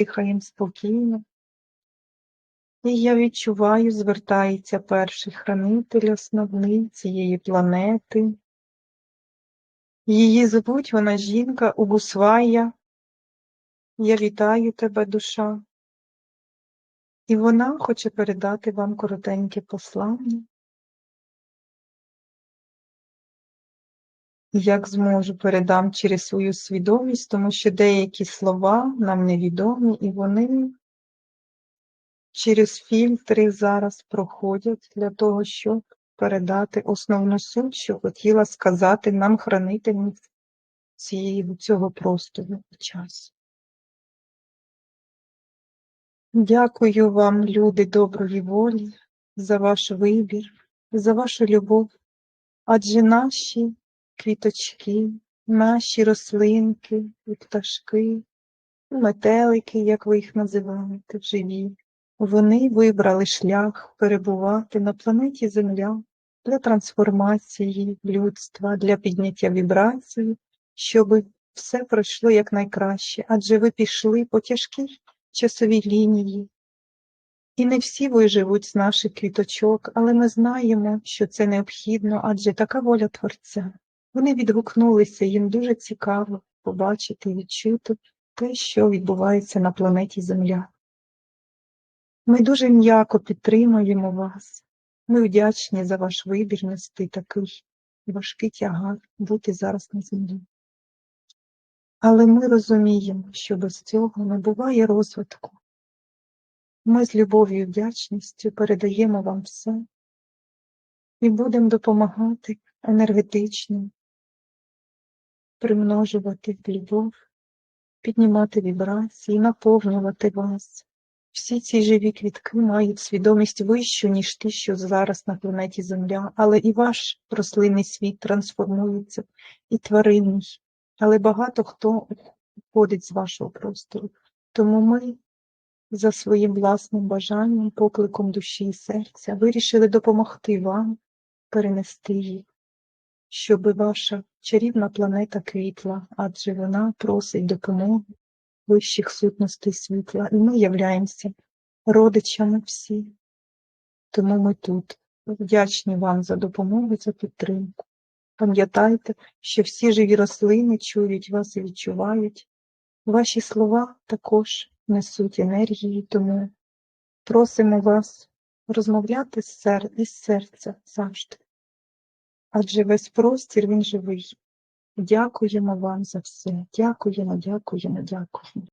дихаємо спокійно. І я відчуваю, звертається перший хранитель основний цієї планети. Її звуть вона жінка Угусвая. Я вітаю тебе, душа. І вона хоче передати вам коротеньке послання. Як зможу, передам через свою свідомість, тому що деякі слова нам невідомі, і вони через фільтри зараз проходять для того, щоб передати основну суть, що хотіла сказати нам хранительниця цієї цього простору часу. Дякую вам, люди доброї волі, за ваш вибір, за вашу любов, адже наші квіточки, наші рослинки і пташки, метелики, як ви їх називаєте, живі, вони вибрали шлях перебувати на планеті Земля для трансформації людства, для підняття вібрації, щоб все пройшло якнайкраще, адже ви пішли по тяжкій часовій лінії. І не всі виживуть з наших квіточок, але ми знаємо, що це необхідно, адже така воля Творця. Вони відгукнулися, їм дуже цікаво побачити і відчути те, що відбувається на планеті Земля. Ми дуже м'яко підтримуємо вас. Ми вдячні за ваш вибір нести такий важкий тягар бути зараз на землі. Але ми розуміємо, що без цього не буває розвитку. Ми з любов'ю і вдячністю передаємо вам все і будемо допомагати енергетично примножувати любов, піднімати вібрації, наповнювати вас. Всі ці живі квітки мають свідомість вищу, ніж ті, що зараз на планеті Земля, але і ваш рослинний світ трансформується, і тваринний, але багато хто входить з вашого простору. Тому ми за своїм власним бажанням, покликом душі і серця вирішили допомогти вам перенести їх, щоб ваша чарівна планета квітла, адже вона просить допомоги вищих сутностей світла, і ми являємося родичами всі. Тому ми тут вдячні вам за допомогу, за підтримку. Пам'ятайте, що всі живі рослини чують вас і відчувають. Ваші слова також несуть енергії, тому просимо вас розмовляти з серця завжди. Адже весь простір він живий. Дякуємо вам за все. Дякуємо, дякуємо, дякуємо.